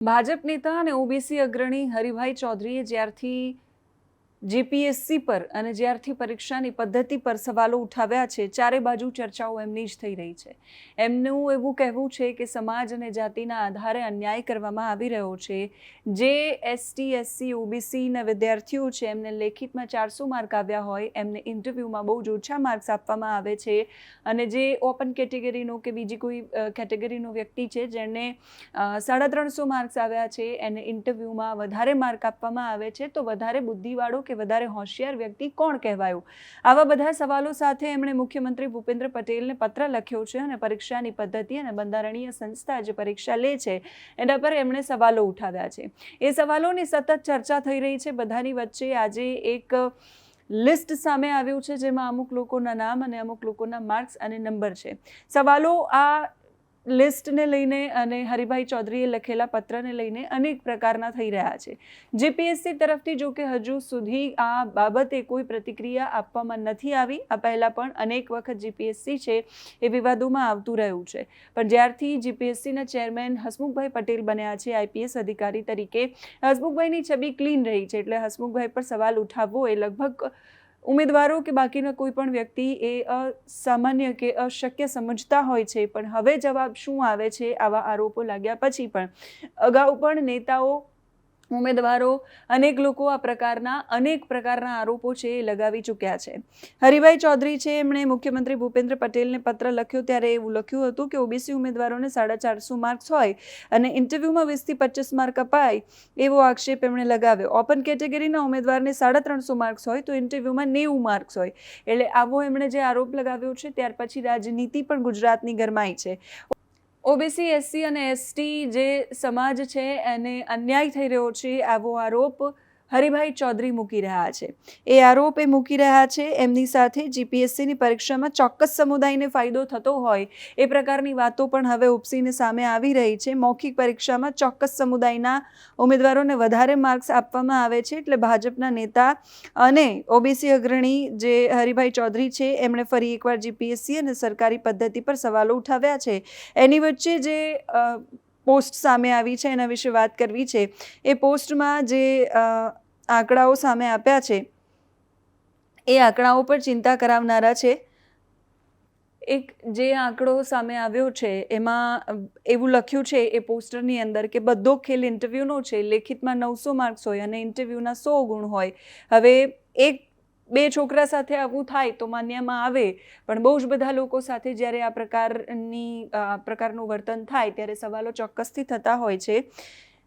ભાજપ નેતા અને ઓબીસી અગ્રણી હરિભાઈ ચૌધરીએ જ્યારથી જીપીએસસી પર અને જ્યારથી પરીક્ષાની પદ્ધતિ પર સવાલો ઉઠાવ્યા છે, ચારે બાજુ ચર્ચાઓ એમની જ થઈ રહી છે. એમનું એવું કહેવું છે કે સમાજ અને જાતિના આધારે અન્યાય કરવામાં આવી રહ્યો છે. જે એસટી, એસસી, ઓબીસીના વિદ્યાર્થીઓ છે, એમને લેખિતમાં ચારસો માર્ક આવ્યા હોય, એમને ઇન્ટરવ્યૂમાં બહુ જ ઓછા માર્ક્સ આપવામાં આવે છે. અને જે ઓપન કેટેગરીનો કે બીજી કોઈ કેટેગરીનો વ્યક્તિ છે, જેને સાડા ત્રણસો માર્ક્સ આવ્યા છે, એને ઇન્ટરવ્યૂમાં વધારે માર્ક આપવામાં આવે છે, તો વધારે બુદ્ધિવાળો કે વધારે હોશિયાર વ્યક્તિ કોણ કહેવાયું? આવા બધા સવાલો સાથે એમણે મુખ્યમંત્રી ભૂપેન્દ્ર પટેલને પત્ર લખ્યો છે અને પરીક્ષાની પદ્ધતિ અને બંધારણીય સંસ્થા જે પરીક્ષા લે છે, એના પર એમણે સવાલો ઉઠાવ્યા છે. એ સવાલોની સતત ચર્ચા થઈ રહી છે. બધાની વચ્ચે આજે એક લિસ્ટ સામે આવ્યું છે, જેમાં અમુક લોકોના નામ અને અમુક લોકોના માર્ક્સ અને નંબર છે. સવાલો આ લિસ્ટને લઈને અને હરિભાઈ ચૌધરીએ લખેલા પત્રને લઈને અનેક પ્રકારના થઈ રહ્યા છે. જીપીએસસી તરફથી જો કે હજુ સુધી આ બાબતે કોઈ પ્રતિક્રિયા આપવામાં નથી આવી. આ પહેલાં પણ અનેક વખત જીપીએસસી છે એ વિવાદોમાં આવતું રહ્યું છે. પણ જ્યારથી જીપીએસસીના ચેરમેન હસમુખભાઈ પટેલ બન્યા છે, આઈપીએસ અધિકારી તરીકે, હસમુખભાઈની છબી ક્લીન રહી છે. એટલે હસમુખભાઈ પર સવાલ ઉઠાવવો એ લગભગ ઉમેદવારો કે બાકીના કોઈ પણ વ્યક્તિ એ અસામાન્ય કે અશક્ય સમજતા હોય છે, પણ હવે જવાબ શું આવે છે આવા આરોપો લાગ્યા પછી પણ અગાઉ પણ નેતાઓ ઉમેદવારો અનેક લોકો આ પ્રકારના, અનેક પ્રકારના આરોપો છે એ લગાવી ચૂક્યા છે. હરિભાઈ ચૌધરી છે, એમણે મુખ્યમંત્રી ભૂપેન્દ્ર પટેલને પત્ર લખ્યો ત્યારે એવું લખ્યું હતું કે ઓબીસી ઉમેદવારોને સાડા ચારસો માર્ક્સ હોય અને ઇન્ટરવ્યૂમાં વીસથી પચીસ માર્ક અપાય એવો આક્ષેપ એમણે લગાવ્યો. ઓપન કેટેગરીના ઉમેદવારને સાડા ત્રણસો માર્ક્સ હોય તો ઇન્ટરવ્યૂમાં નેવું માર્ક્સ હોય. એટલે આવો એમણે જે આરોપ લગાવ્યો છે, ત્યાર પછી રાજનીતિ પણ ગુજરાતની ગરમાઈ છે. ઓબીસી એસસી અને એસટી જે સમાજ છે એને અન્યાય થઈ રહ્યો છે આવો આરોપ હરિભાઈ ચૌધરી મૂકી રહ્યા છે. એ આરોપ એ મૂકી રહ્યા છે. એમની સાથે જીપીએસસીની પરીક્ષામાં ચોક્કસ સમુદાયને ફાયદો થતો હોય એ પ્રકારની વાતો પણ હવે ઉપસીને સામે આવી રહી છે. મૌખિક પરીક્ષામાં ચોક્કસ સમુદાયના ઉમેદવારોને વધારે માર્ક્સ આપવામાં આવે છે. એટલે ભાજપના નેતા અને ઓબીસી અગ્રણી જે હરિભાઈ ચૌધરી છે, એમણે ફરી એકવાર જીપીએસસી અને સરકારી પદ્ધતિ પર સવાલો ઉઠાવ્યા છે. એની વચ્ચે જે પોસ્ટ સામે આવી છે, એના વિશે વાત કરવી છે. એ પોસ્ટમાં જે આંકડાઓ સામે આપ્યા છે, એ આંકડાઓ પર ચિંતા કરાવનારા છે. એક જે આંકડો સામે આવ્યો છે, એમાં એવું લખ્યું છે એ પોસ્ટરની અંદર કે બધો ખેલ ઇન્ટરવ્યૂનો છે, લેખિતમાં નવસો માર્ક્સ હોય અને ઇન્ટરવ્યૂના સો ગુણ હોય. હવે એક બે છોકરા સાથે આવું થાય તો માન્યમાં આવે. પણ બહુ જ બધા લોકો સાથે જ્યારે આ પ્રકારની પ્રકારનું વર્તન થાય ત્યારે સવાલો ચોક્કસથી થતા હોય છે.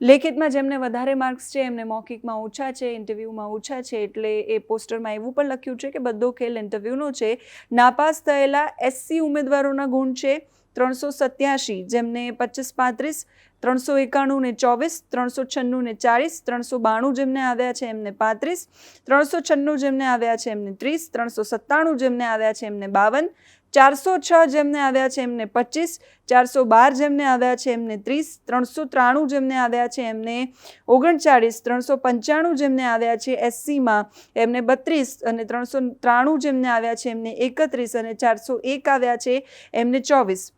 લેખિતમાં જેમને વધારે માર્ક્સ છે, એમને મૌખિકમાં ઓછા છે, ઇન્ટરવ્યૂમાં ઓછા છે, એટલે એ પોસ્ટરમાં એવું પણ લખ્યું છે કે બધો ખેલ ઇન્ટરવ્યૂનો છે. નાપાસ થયેલા એસસી ઉમેદવારોના ગુણ છે ત્રણસો સત્યાસી જેમને પચીસ પાંત્રીસ ત્રણસો એકાણું ને ચોવીસ, ત્રણસો છન્નું ને ચાળીસ, ત્રણસો બાણું જેમને આવ્યા છે એમને પાંત્રીસ, ત્રણસો છન્નું જેમને આવ્યા છે એમને ત્રીસ, ત્રણસો સત્તાણું જેમને આવ્યા છે એમને બાવન, ચારસો છ જેમને આવ્યા છે એમને પચીસ, ચારસો બાર જેમને આવ્યા છે એમને ત્રીસ, ત્રણસો ત્રાણું જેમને આવ્યા છે એમને ઓગણચાળીસ, ત્રણસો પંચાણું જેમને આવ્યા છે એસસીમાં એમને બત્રીસ અને ત્રણસો ત્રાણું જેમને આવ્યા છે એમને એકત્રીસ અને ચારસો એક આવ્યા છે એમને ચોવીસ.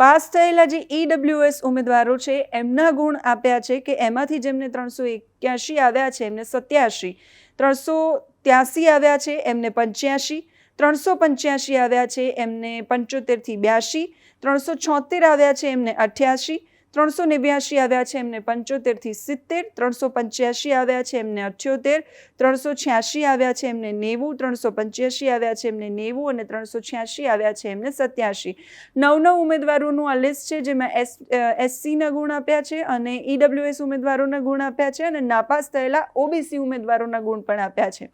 પાસ થયેલા જે ઈડબ્લ્યુએસ ઉમેદવારો છે, એમના ગુણ આપ્યા છે કે એમાંથી જેમને ત્રણસો એક્યાસી આવ્યા છે, એમને સત્યાસી ત્રણસો ત્યાસી આવ્યા છે, એમને પંચ્યાસી ત્રણસો પંચ્યાસી આવ્યા છે, એમને પંચોતેરથી બ્યાસી ત્રણસો છોતેર આવ્યા છે, એમને અઠ્યાસી ત્રણસો નેવ્યાસી આવ્યા છે, એમને પંચોતેરથી સિત્તેર. ત્રણસો પંચ્યાસી આવ્યા છે, એમને અઠ્યોતેર. ત્રણસો છ્યાસી આવ્યા છે, એમને નેવું. ત્રણસો પંચ્યાસી આવ્યા છે, એમને નેવું અને ત્રણસો છ્યાસી આવ્યા છે, એમને સત્યાસી નવ નવ ઉમેદવારોનું આ લિસ્ટ છે, જેમાં એસ એસસીના ગુણ આપ્યા છે અને ઈડબ્લ્યુએસ ઉમેદવારોના ગુણ આપ્યા છે અને નાપાસ થયેલા ઓબીસી ઉમેદવારોના ગુણ પણ આપ્યા છે.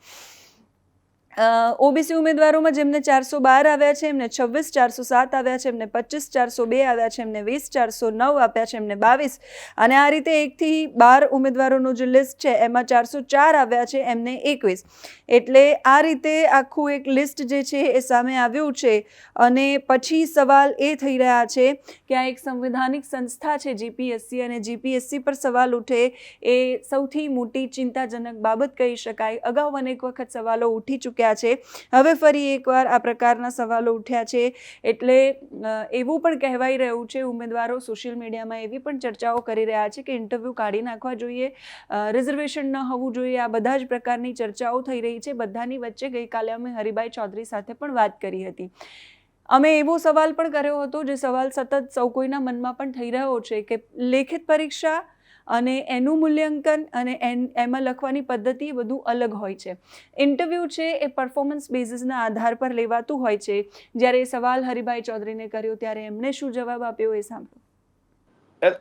ઓબીસી ઉમેદવારોમાં જેમને ચારસો બાર આવ્યા છે, એમને છવ્વીસ, ચારસો સાત આવ્યા છે, એમને પચીસ, ચારસો બે આવ્યા છે, એમને વીસ, ચારસો નવ આપ્યા છે, એમને બાવીસ. અને આ રીતે એકથી બાર ઉમેદવારોનું જે લિસ્ટ છે, એમાં ચારસો ચાર આવ્યા છે, એમને એકવીસ. એટલે આ રીતે આખું એક લિસ્ટ જે છે, એ સામે આવ્યું છે. અને પછી સવાલ એ થઈ રહ્યા છે કે આ એક સંવિધાનિક સંસ્થા છે જીપીએસસી અને જીપીએસસી પર સવાલ ઉઠે એ સૌથી મોટી ચિંતાજનક બાબત કહી શકાય. અગાઉ અનેક વખત સવાલો ઉઠી ચૂક્યા ચૂક્યા છે. હવે ફરી એકવાર આ પ્રકારના સવાલો ઉઠ્યા છે. એટલે એવું પણ કહેવાઈ રહ્યું છે ઉમેદવારો સોશિયલ મીડિયામાં એવી પણ ચર્ચાઓ કરી રહ્યા છે કે ઇન્ટરવ્યૂ કાઢી નાખવા જોઈએ રિઝર્વેશન ન હોવું જોઈએ, આ બધા જ પ્રકારની ચર્ચાઓ થઈ રહી છે. બધાની વચ્ચે ગઈકાલે અમે હરિભાઈ ચૌધરી સાથે પણ વાત કરી હતી. અમે એવો સવાલ પણ કર્યો હતો, જે સવાલ સતત સૌ કોઈના મનમાં પણ થઈ રહ્યો છે કે લેખિત પરીક્ષા અને એનું મૂલ્યાંકન અને એન, એમાં લખવાની પદ્ધતિ એ બધું અલગ હોય છે. ઇન્ટરવ્યૂ છે એ પરફોર્મન્સ બેઝિસના આધાર પર લેવાતું હોય છે. જ્યારે સવાલ હરિભાઈ ચૌધરીને કર્યો ત્યારે એમને શું જવાબ આપ્યો એ સાંભળો.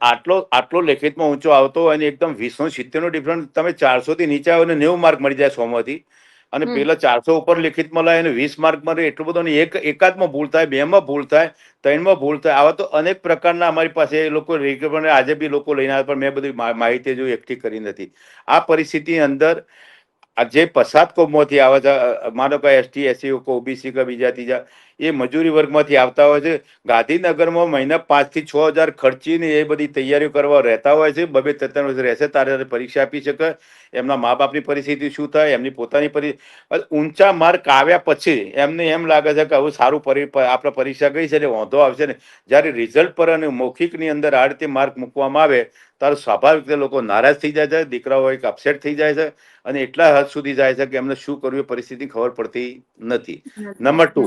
આટલો આટલો લેખિતમાં ઊંચો આવતો અને એકદમ વીસો સિત્તેર નો ડિફરન્સ તમે ચારસો થી નીચે આવો ને નેવું માર્ક મળી જાય સો માંથી અને પેલા ચારસો ઉપર લેખિતમાં મળે અને વીસ માર્ક મળે એટલું બધું. એક એકાદમાં ભૂલ થાય બેમાં ભૂલ થાય ત્રણમાં ભૂલ થાય. આવા તો અનેક પ્રકારના અમારી પાસે એ લોકો રેગ્યુલર આજે બી લોકો લઈને આવે પણ મેં બધી માહિતી જો એકઠી કરી નથી. આ પરિસ્થિતિની અંદર આ જે પસાદ કોમોથી આવે છે માનો કે એસટી એસસી ઓબીસી કે બીજા ત્રીજા એ મજૂરી વર્ગમાંથી આવતા હોય છે. ગાંધીનગરમાં મહિના પાંચથી છ હજાર ખર્ચીને એ બધી તૈયારીઓ કરવા રહેતા હોય છે. બબે ત્રણ વર્ષ રહેશે તારે પરીક્ષા આપી શકે. એમના મા બાપની પરિસ્થિતિ શું થાય એમની પોતાની પરિસ્થિતિ ઊંચા માર્ક આવ્યા પછી એમને એમ લાગે છે કે હવે સારું પરી આપણે પરીક્ષા ગઈ છે એટલે વાંધો આવશે ને જ્યારે રિઝલ્ટ પર અને મૌખિકની અંદર આ રીતે માર્ક મૂકવામાં આવે ત્યારે સ્વાભાવિક રીતે લોકો નારાજ થઈ જાય છે દીકરાઓ એક અપસેટ થઈ જાય છે અને એટલા હદ સુધી જાય છે કે એમને શું કરવું એ પરિસ્થિતિ ખબર પડતી નથી. નંબર ટુ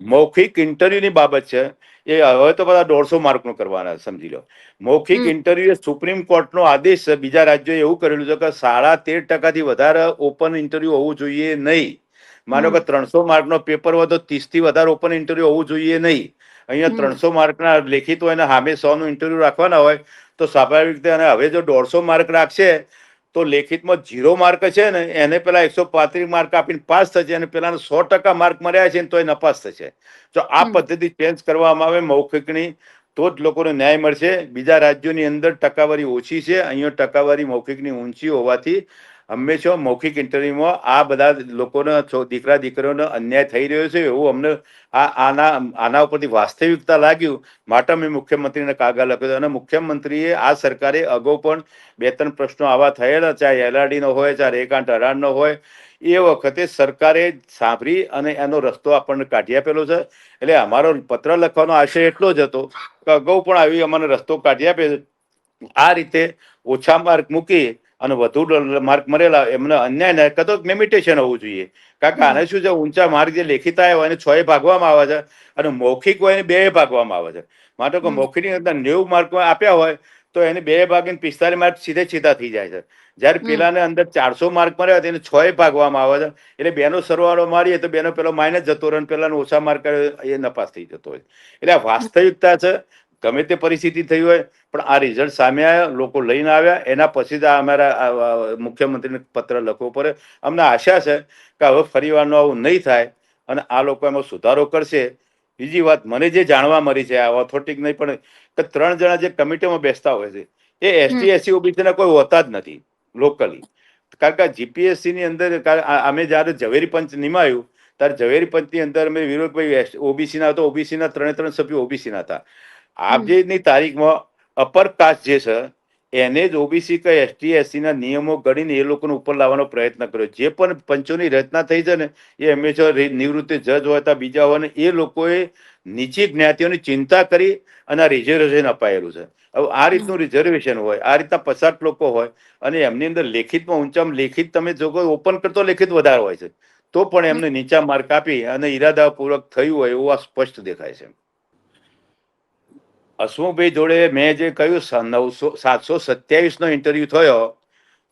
મૌખિક ઇન્ટરવ્યુની બાબત છે એ હવે તો બધા દોઢસો માર્કનું કરવાના સમજી લો. મૌખિક ઇન્ટરવ્યુ એ સુપ્રીમ કોર્ટનો આદેશ છે બીજા રાજ્યોએ એવું કરેલું છે કે સાડા તેર ટકાથી વધારે ઓપન ઇન્ટરવ્યુ હોવું જોઈએ નહીં. માનો કે ત્રણસો માર્કનો પેપર હોય તો ત્રીસથી વધારે ઓપન ઇન્ટરવ્યુ હોવું જોઈએ નહીં. અહીંયા ત્રણસો માર્કના લેખિત હોય અને સામે સો નું ઇન્ટરવ્યુ રાખવાના હોય તો સ્વાભાવિક રીતે અને હવે જો દોઢસો માર્ક રાખશે તો લેખિતમાં જીરો માર્ક છે ને એને પેલા એકસો પાંત્રીસ માર્ક આપીને પાસ થશે અને પેલા સો ટકા માર્ક મળ્યા છે ને તો એ નપાસ થશે. તો આ પદ્ધતિ ચેન્જ કરવામાં આવે મૌખિકની તો જ લોકોને ન્યાય મળશે. બીજા રાજ્યોની અંદર ટકાવારી ઓછી છે. અહીંયા ટકાવારી મૌખિકની ઊંચી હોવાથી હંમેશા મૌખિક ઇન્ટરવ્યુમાં આ બધા લોકોને દીકરા, દીકરીઓને અન્યાય થઈ રહ્યો છે એવું અમને આ આના આના ઉપરથી વાસ્તવિકતા લાગ્યું. માટે મેં મુખ્યમંત્રીને કાગળ લખ્યો અને મુખ્યમંત્રીએ આ સરકારે અગાઉ પણ બે, ત્રણ પ્રશ્નો આવા થયેલા, ચાહે એલઆરડીનો હોય, ચાહે એકાંત અઢારનો હોય, એ વખતે સરકારે સાંભળી અને એનો રસ્તો આપણને કાઢી આપેલો છે. એટલે અમારો પત્ર લખવાનો આશય એટલો જ હતો કે અગાઉ પણ આવી અમને રસ્તો કાઢી આપે. આ રીતે ઓછા માર્ક મૂકી અને વધુ માર્ક મળેલા એમને અન્યાય ના કતો લિમિટેશન હોવું જોઈએ. કારણ કે આને શું છે? ઊંચા માર્ક જે લેખિત હોય એને છ એ ભાગવામાં આવે છે અને મૌખિક હોય એને બે ભાગવામાં આવે છે. માટે કે. મૌખિકની અંદર નેવું માર્ક આપ્યા હોય તો એને બે ભાગીને પિસ્તાલીસ માર્ક સીધે સીધા થઈ જાય છે. જ્યારે. પેલાને અંદર ચારસો માર્ક મળ્યા હોય એને છ એ ભાગવામાં આવે છે. એટલે બેનો સરવાળો મારીએ તો બેનો પેલો માઇનસ જતો રહે પેલાનો ઓછા માર્ક એ નપાસ થઈ જતો હોય. એટલે આ વાસ્તવિકતા છે ગમે તે પરિસ્થિતિ થઈ હોય પણ આ રિઝલ્ટ સામે આવ્યા લોકો લઈને આવ્યા. એના પછી જ આ અમારા મુખ્યમંત્રીને પત્ર લખવો પડે. અમને આશા છે કે હવે ફરીવારનું આવું નહીં થાય અને આ લોકો એમાં સુધારો કરશે. બીજી વાત મને જે જાણવા મળી છે આ ઓથોરિટી નહીં પણ કે ત્રણ જણા જે કમિટીમાં બેસતા હોય છે એ એસટી એસસી ઓબીસીના કોઈ હોતા જ નથી લોકલી કારણ કે જીપીએસસી ની અંદર અમે જ્યારે ઝવેરી પંચ નિમાયું ત્યારે ઝવેરી પંચની અંદર અમે વિરોધભાઈ ઓબીસી ના તો ઓબીસી ના ત્રણે ત્રણ સભ્યો ઓબીસી ના હતા. આજની તારીખમાં અપર કાસ્ટ જે છે એને જ ઓબીસી કે એસટી એસસી ના નિયમો ગણીને એ લોકોને ઉપર લાવવાનો પ્રયત્ન કર્યો. જે પણ પંચોની રચના થઈ છે ને એ હંમેશા નિવૃત્તિ જજ હોય હતા બીજા હોય ને એ લોકોએ નીચી જ્ઞાતિઓની ચિંતા કરી અને આ રિઝર્વેશન અપાયેલું છે. હવે આ રીતનું રિઝર્વેશન હોય આ રીતના પસાર લોકો હોય અને એમની અંદર લેખિતમાં ઊંચામાં લેખિત તમે જો કોઈ ઓપન કરતો લેખિત વધારે હોય છે. તો પણ એમને નીચા માર્ક આપી અને ઈરાદાપૂર્વક થયું હોય એવું આ સ્પષ્ટ દેખાય છે. હસમુખભાઈ જોડે મેં જે કહ્યું નવસો, સાતસો સત્યાવીસનો ઇન્ટરવ્યૂ થયો,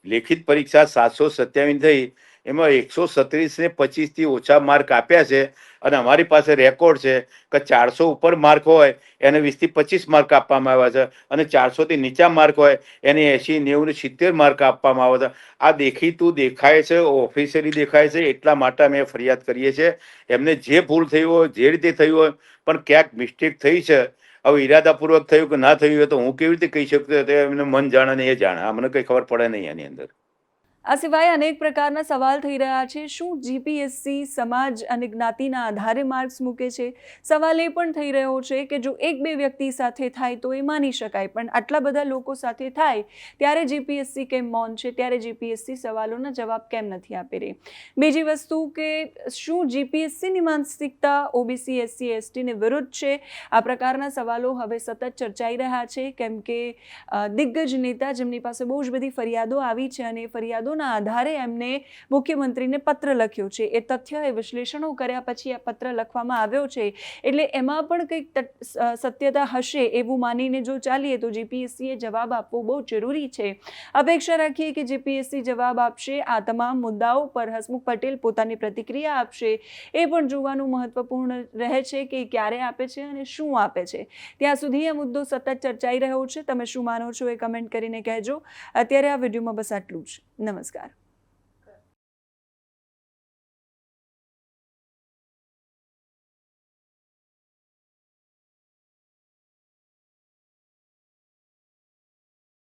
લેખિત પરીક્ષા સાતસો સત્યાવીસ થઈ, એમાં એકસો સત્રીસ ને પચીસ ઓછા માર્ક આપ્યા છે અને અમારી પાસે રેકોર્ડ છે કે ચારસો ઉપર માર્ક હોય, એને વીસથી પચીસ માર્ક આપવામાં આવ્યા છે અને ચારસોથી નીચા માર્ક હોય, એને એંશી, નેવું સિત્તેર માર્ક આપવામાં આવ્યા છે. આ દેખીતું દેખાય છે ઓફિશિયલી દેખાય છે, એટલા માટે અમે ફરિયાદ કરીએ છીએ. એમને જે ભૂલ થઈ હોય, જે રીતે થયું હોય, પણ ક્યાંક મિસ્ટેક થઈ છે હવે ઈરાદાપૂર્વક થયું કે ના થયું હોય તો હું કેવી રીતે કહી શકતો? એમને મન જાણે ને એ જાણે. આ મને કઈ ખબર પડે નહીં એની અંદર. આ સિવાય અનેક પ્રકારના સવાલ થઈ રહ્યા છે. શું જીપીએસસી સમાજ અને જ્ઞાતિના આધારે માર્ક્સ મૂકે છે? સવાલ એ પણ થઈ રહ્યો છે કે જો એક બે વ્યક્તિ સાથે થાય તો એ માની શકાય. પણ આટલા બધા લોકો સાથે થાય ત્યારે જીપીએસસી કેમ મૌન છે? ત્યારે જીપીએસસી સવાલોના જવાબ કેમ નથી આપી રહી? બીજી વસ્તુ કે શું જીપીએસસીની માનસિકતા ઓબીસી એસસી એસટીને વિરુદ્ધ છે? આ પ્રકારના સવાલો હવે સતત ચર્ચાઈ રહ્યા છે. કેમ કે દિગ્ગજ નેતા જેમની પાસે બહુ જ બધી ફરિયાદો આવી છે અને એ ફરિયાદોના આધારે એમને મુખ્યમંત્રીને પત્ર લખ્યો છે. એ તથ્ય એ વિશ્લેષણો કર્યા પછી આ પત્ર લખવામાં આવ્યો છે. એટલે એમાં પણ કંઈક સત્યતા હશે એવું માનીને જો ચાલીએ તો જીપીએસસીએ જવાબ આપવો બહુ જરૂરી છે. અપેક્ષા રાખીએ કે જીપીએસસી જવાબ આપશે. આ તમામ મુદ્દાઓ પર હસમુખ પટેલ પોતાની પ્રતિક્રિયા આપશે. એ પણ જોવાનું મહત્વપૂર્ણ રહે છે કે ક્યારે આપે છે અને શું આપે છે. ત્યાં સુધી આ મુદ્દો સતત ચર્ચાઈ રહ્યો છે. તમે શું માનો છો એ કમેન્ટ કરીને કહેજો. અત્યારે આ વિડીયોમાં બસ આટલું જ. નમસ્કાર. नमस्कार